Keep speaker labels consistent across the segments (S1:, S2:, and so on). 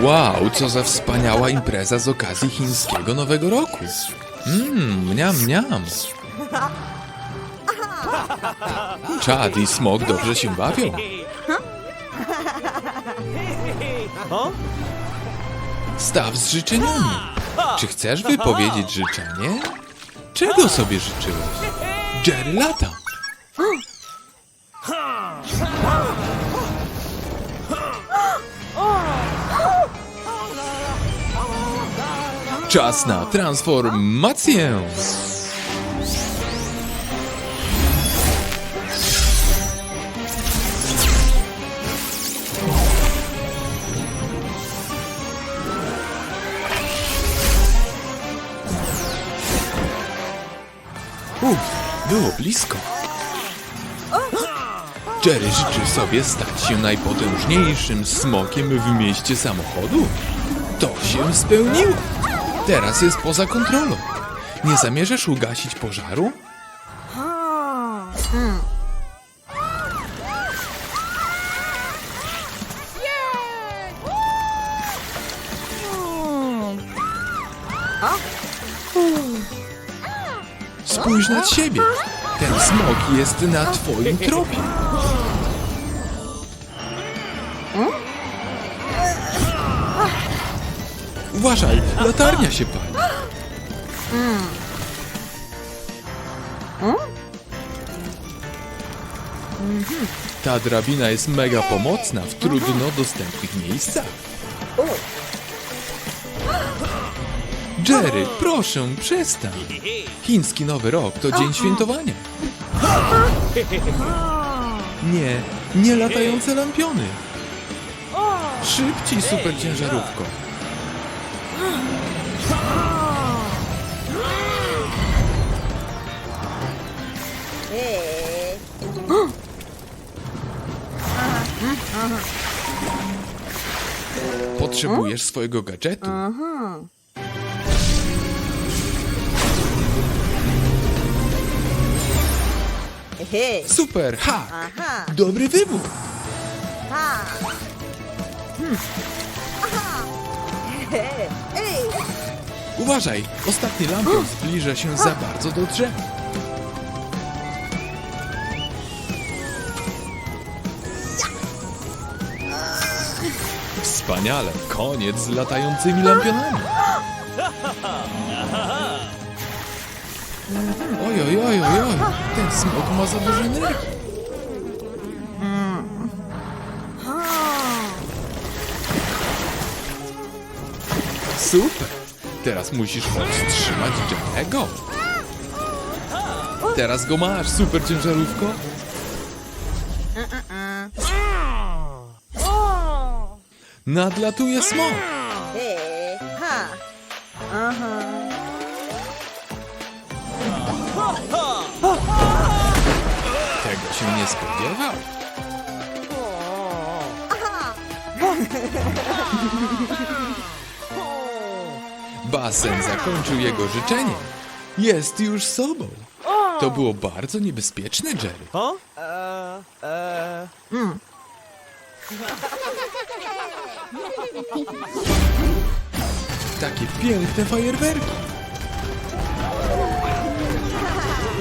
S1: Wow, co za wspaniała impreza z okazji chińskiego Nowego Roku. Mmm, mniam, mniam. Chad i Smok dobrze się bawią. Staw z życzeniami. Czy chcesz wypowiedzieć życzenie? Czego sobie życzyłeś? Jerry lata. Czas na transformację. Uff, było blisko. Jerry życzy sobie stać się najpotężniejszym smokiem w mieście samochodu. To się spełniło. Teraz jest poza kontrolą. Nie zamierzasz ugasić pożaru? Spójrz nad siebie. Ten smok jest na twoim tropie. Uważaj, latarnia się pali. Ta drabina jest mega pomocna w trudno dostępnych miejscach. Jerry, proszę, przestań. Chiński Nowy Rok to dzień świętowania. Nie, nie latające lampiony. Szybciej, super ciężarówko. Potrzebujesz swojego gadżetu. Super, ha!
S2: aha,
S1: Dobry wybuch! Uważaj, ostatni lampion zbliża się za bardzo do drzew. Wspaniale, koniec z latającymi lampionami. Oj, oj, oj, oj, oj, ten smok ma za energii. Super! Teraz musisz powstrzymać Jerego. Teraz go masz, super ciężarówko. Nadlatuje smok. Tego się nie spodziewał. Basen zakończył jego życzenie. Jest już sobą. To było bardzo niebezpieczne, Jerry. Takie piękne fajerwerki.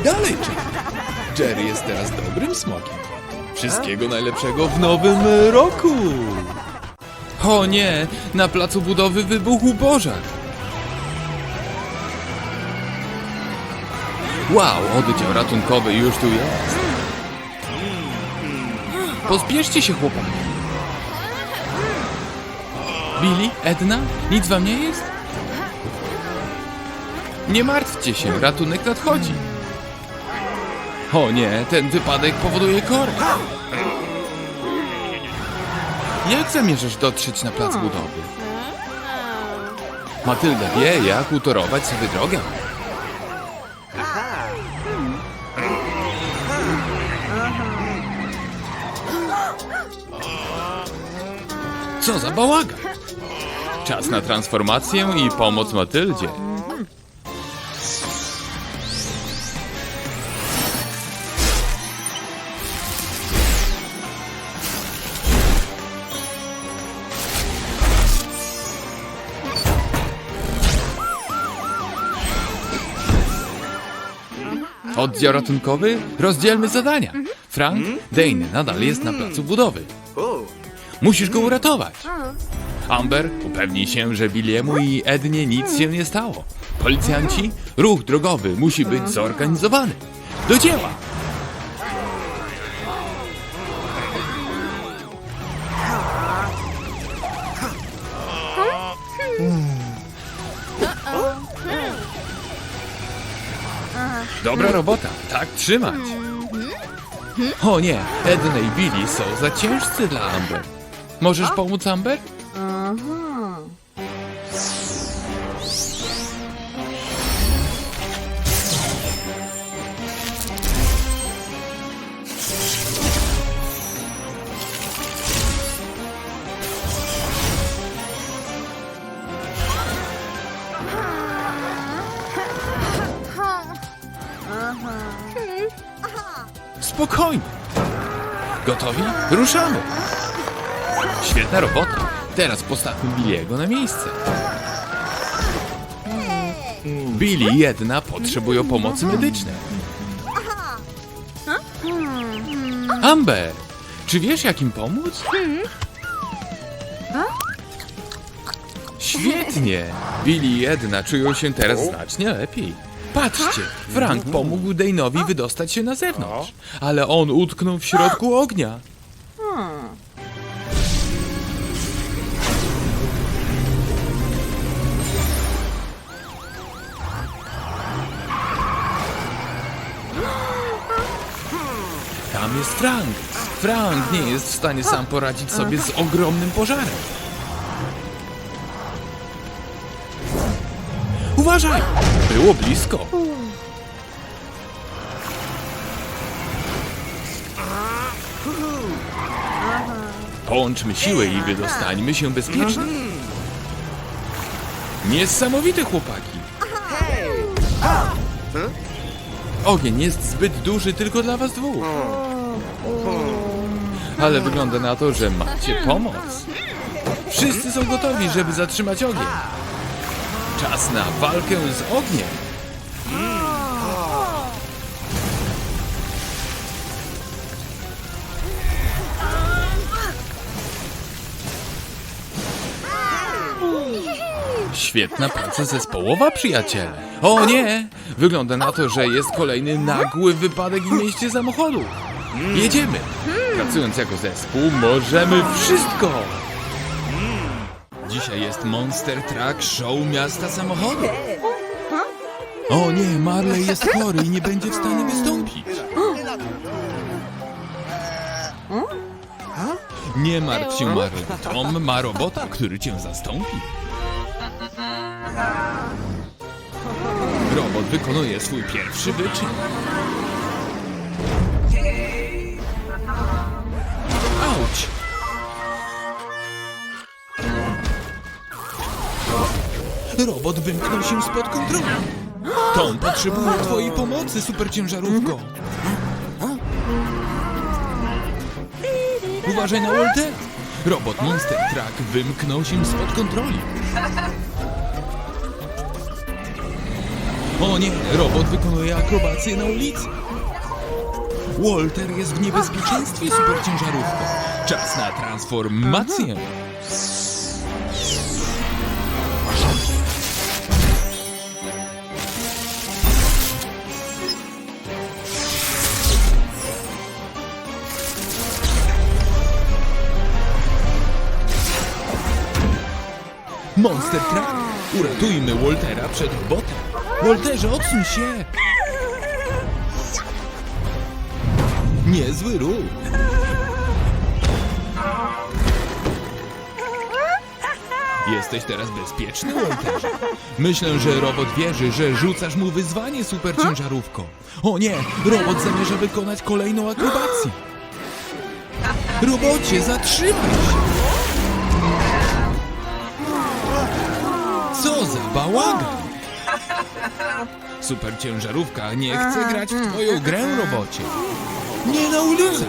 S1: Dalej, Jerry. Jerry jest teraz dobrym smokiem. Wszystkiego najlepszego w nowym roku. O nie, na placu budowy wybuchł pożar. Wow, oddział ratunkowy już tu jest. Pospieszcie się, chłopaki. Billy, Edna, nic wam nie jest? Nie martwcie się, ratunek nadchodzi. O nie, ten wypadek powoduje korek. Jak zamierzasz dotrzeć na plac budowy? Matylda wie, jak utorować sobie drogę. Co za bałagan! Czas na transformację i pomoc Matyldzie. Oddział ratunkowy? Rozdzielmy zadania. Frank, Dane nadal jest na placu budowy. Musisz go uratować. Amber, upewnij się, że Billiemu i Ednie nic się nie stało. Policjanci, ruch drogowy musi być zorganizowany. Do dzieła! Dobra robota, tak trzymać. O nie, Edna i Billy są za ciężcy dla Amber. Możesz pomóc Amber?
S2: Aha.
S1: Spokojnie. Gotowi? Ruszamy. Świetna robota. Teraz postawmy Billiego na miejsce. Billy jedna potrzebują pomocy medycznej. Amber, czy wiesz jak im pomóc? Świetnie! Billy jedna czują się teraz znacznie lepiej. Patrzcie, Frank pomógł Dane'owi wydostać się na zewnątrz, ale on utknął w środku ognia. Tam jest Frank. Frank nie jest w stanie sam poradzić sobie z ogromnym pożarem. Uważaj! Było blisko. Połączmy siły i wydostańmy się bezpiecznie. Niesamowite chłopaki. Ogień jest zbyt duży tylko dla was dwóch. Ale wygląda na to, że macie pomoc. Wszyscy są gotowi, żeby zatrzymać ogień. Czas na walkę z ogniem. Świetna praca zespołowa, przyjaciele. O nie! Wygląda na to, że jest kolejny nagły wypadek w mieście samochodu. Jedziemy. Pracując jako zespół, możemy wszystko. Dzisiaj jest Monster Truck Show Miasta Samochodu. O nie, Marley jest chory i nie będzie w stanie wystąpić. Nie martw się, Marley. Tom ma robota, który cię zastąpi. Robot wykonuje swój pierwszy wyczyn. Robot wymknął się spod kontroli. Tom potrzebuje twojej pomocy, superciężarówko. Uważaj na Walter! Robot Monster Truck wymknął się spod kontroli. O nie, robot wykonuje akrobację na ulicy. Walter jest w niebezpieczeństwie, superciężarówko. Czas na transformację. Monster Truck! Uratujmy Waltera przed robotem! Walterze, odsuń się! Niezły ruch! Jesteś teraz bezpieczny, Walterze. Myślę, że robot wierzy, że rzucasz mu wyzwanie, superciężarówko. O nie, robot zamierza wykonać kolejną akrobację. Robocie, zatrzymaj się! Co za bałagan! Super ciężarówka nie chce grać w twoją grę, robocie. Nie na ulicę.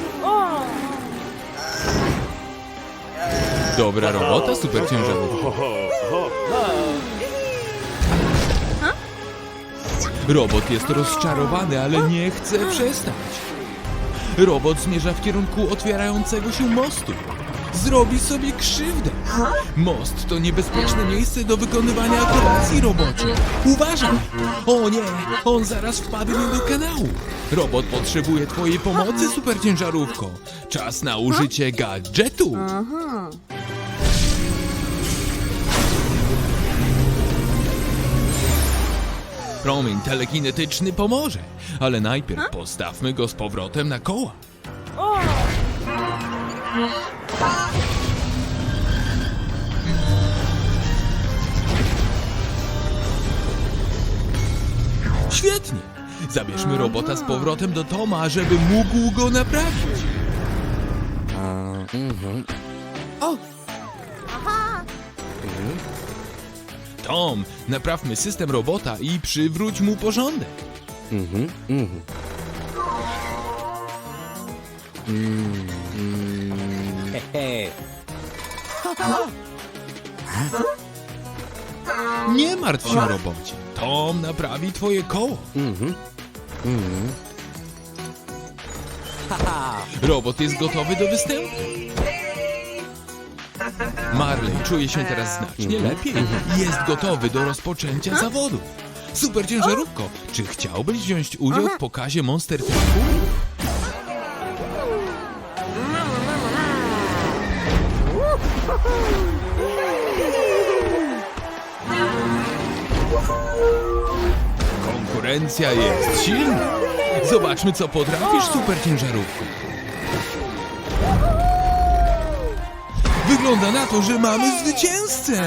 S1: Dobra robota, super ciężarówka. Robot jest rozczarowany, ale nie chce przestać. Robot zmierza w kierunku otwierającego się mostu. Zrobi sobie krzywdę. Most to niebezpieczne miejsce do wykonywania akrobacji, robocie. Uważaj! O nie, on zaraz wpadnie do kanału. Robot potrzebuje twojej pomocy, superciężarówko. Czas na użycie gadżetu.
S2: Aha.
S1: Promień telekinetyczny pomoże, ale najpierw postawmy go z powrotem na koła. Świetnie! Zabierzmy robota z powrotem do Toma, żeby mógł go naprawić. O! Tom, naprawmy system robota i przywróć mu porządek. Nie martw się, robocie. Tom naprawi twoje koło. Robot jest gotowy do występu. Marley czuje się teraz znacznie lepiej. Jest gotowy do rozpoczęcia zawodu. Super ciężarówko, czy chciałbyś wziąć udział w pokazie Monster Trucku? Konkurencja jest silna. Zobaczmy, co potrafisz, super ciężarówko. Wygląda na to, że mamy zwycięzcę.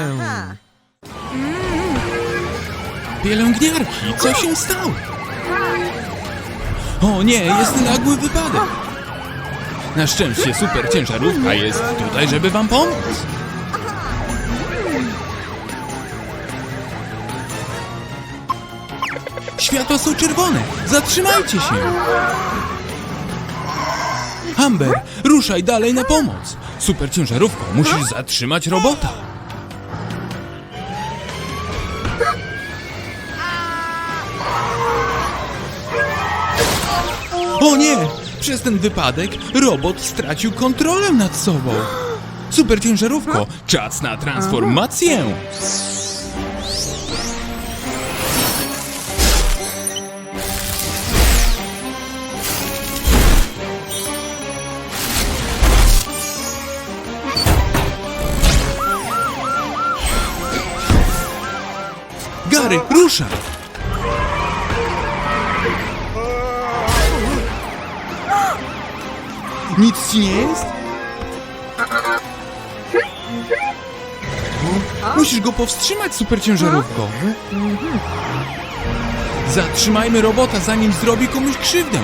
S1: Pielęgniarki, co się stało? O nie, jest nagły wypadek. Na szczęście super ciężarówka jest tutaj, żeby wam pomóc. Światła są czerwone! Zatrzymajcie się! Amber, ruszaj dalej na pomoc! Super ciężarówko, musisz zatrzymać robota! O nie! Przez ten wypadek robot stracił kontrolę nad sobą! Super ciężarówko, czas na transformację! Gary, ruszaj! Nic ci nie jest? Musisz go powstrzymać, superciężarówko. Zatrzymajmy robota, zanim zrobi komuś krzywdę.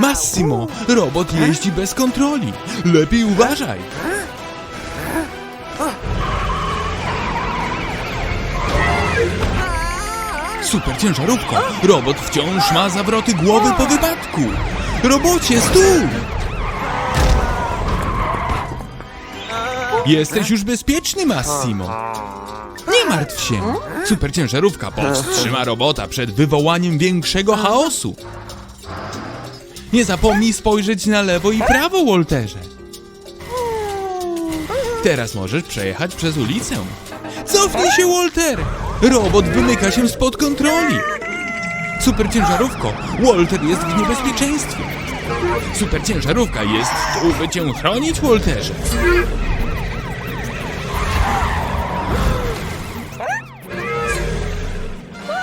S1: Massimo, robot jeździ bez kontroli. Lepiej uważaj. Super ciężarówko! Robot wciąż ma zawroty głowy po wypadku! Robocie, stój! Jesteś już bezpieczny, Massimo! Nie martw się! Super ciężarówka powstrzyma robota przed wywołaniem większego chaosu! Nie zapomnij spojrzeć na lewo i prawo, Walterze! Teraz możesz przejechać przez ulicę. Cofnij się, Walter! Robot wymyka się spod kontroli. Super ciężarówko, Walter jest w niebezpieczeństwie. Super ciężarówka jest tu, by cię chronić, Walterze.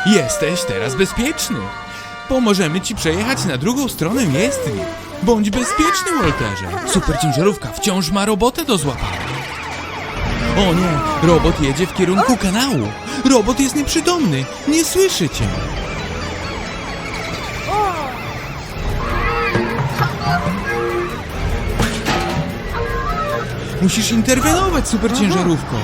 S1: Jesteś teraz bezpieczny. Pomożemy ci przejechać na drugą stronę jezdni. Bądź bezpieczny, Walterze. Super ciężarówka wciąż ma robotę do złapania. O nie, robot jedzie w kierunku kanału. Robot jest nieprzytomny, nie słyszy cię. Musisz interweniować, super ciężarówko.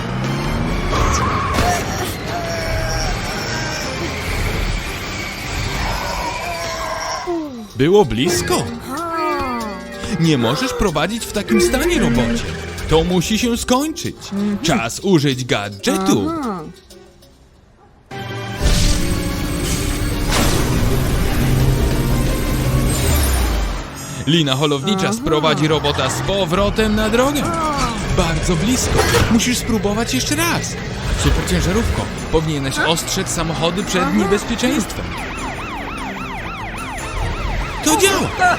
S1: Było blisko. Nie możesz prowadzić w takim stanie, robocie. To musi się skończyć. Czas użyć gadżetu. Lina holownicza sprowadzi robota z powrotem na drogę. Bardzo blisko. Musisz spróbować jeszcze raz. Super ciężarówko, powinieneś ostrzec samochody przed niebezpieczeństwem. To działa!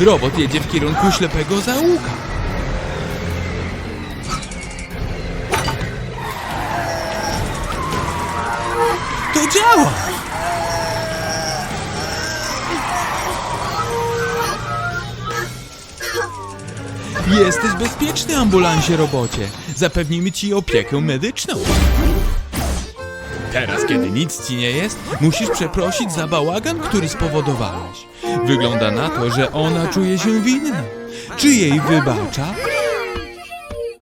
S1: Robot jedzie w kierunku ślepego zaułka. To działa! Jesteś bezpieczny, ambulansie robocie. Zapewnimy ci opiekę medyczną. Teraz, kiedy nic ci nie jest, musisz przeprosić za bałagan, który spowodowałeś. Wygląda na to, że ona czuje się winna. Czy jej wybaczasz?